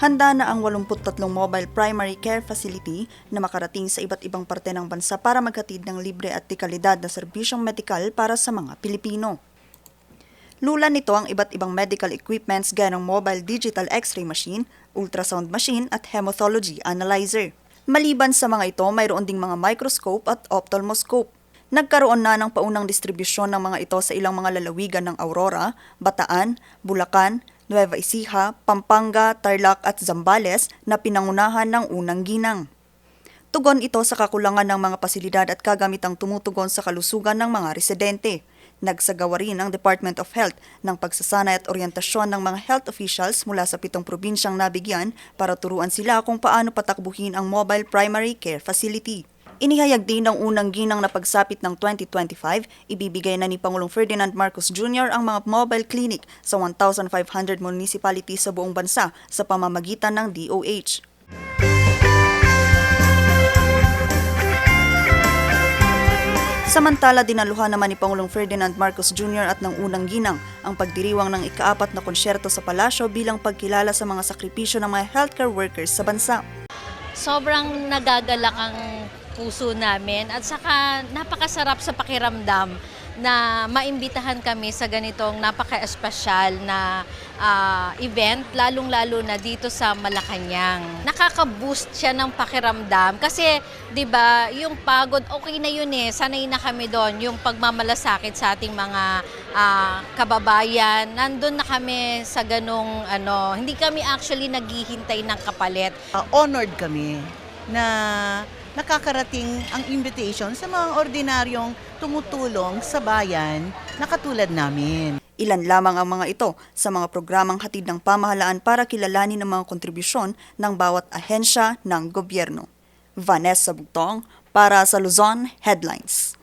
Handa na ang 83 mobile primary care facility na makarating sa iba't ibang parte ng bansa para maghatid ng libre at dekalidad na serbisyong medikal para sa mga Pilipino. Lula nito ang iba't ibang medical equipments gaya ng mobile digital x-ray machine, ultrasound machine at hematology analyzer. Maliban sa mga ito, mayroon ding mga microscope at ophthalmoscope. Nagkaroon na ng paunang distribusyon ng mga ito sa ilang mga lalawigan ng Aurora, Bataan, Bulacan, Nueva Ecija, Pampanga, Tarlac at Zambales na pinangunahan ng unang ginang. Tugon ito sa kakulangan ng mga pasilidad at kagamitang tumutugon sa kalusugan ng mga residente. Nagsagawa rin ang Department of Health ng pagsasanay at oryentasyon ng mga health officials mula sa pitong probinsyang nabigyan para turuan sila kung paano patakbuhin ang mobile primary care facility. Inihayag din ng unang ginang na pagsapit ng 2025, ibibigay na ni Pangulong Ferdinand Marcos Jr. ang mga mobile clinic sa 1,500 municipalities sa buong bansa sa pamamagitan ng DOH. Samantala, dinaluhan naman ni Pangulong Ferdinand Marcos Jr. at ng unang ginang ang pagdiriwang ng ikaapat na konsyerto sa palasyo bilang pagkilala sa mga sakripisyo ng mga healthcare workers sa bansa. sobrang nagagalak ang puso namin at saka napakasarap sa pakiramdam na maimbitahan kami sa ganitong napaka-espesyal na ah, event, lalong-lalo na dito sa Malacanang. Nakaka-boost siya ng pakiramdam kasi 'di ba, yung pagod okay na yun eh, sanay na kami doon, yung pagmamalasakit sa ating mga ah, kababayan. Nandun na kami sa ganong ano, hindi kami actually naghihintay ng kapalit. uh, honored kami na nakakarating ang invitation sa mga ordinaryong tumutulong sa bayan na katulad namin. Ilan lamang ang mga ito sa mga programang hatid ng pamahalaan para kilalanin ang mga kontribusyon ng bawat ahensya ng gobyerno. Vanessa Bugtong para sa Luzon Headlines.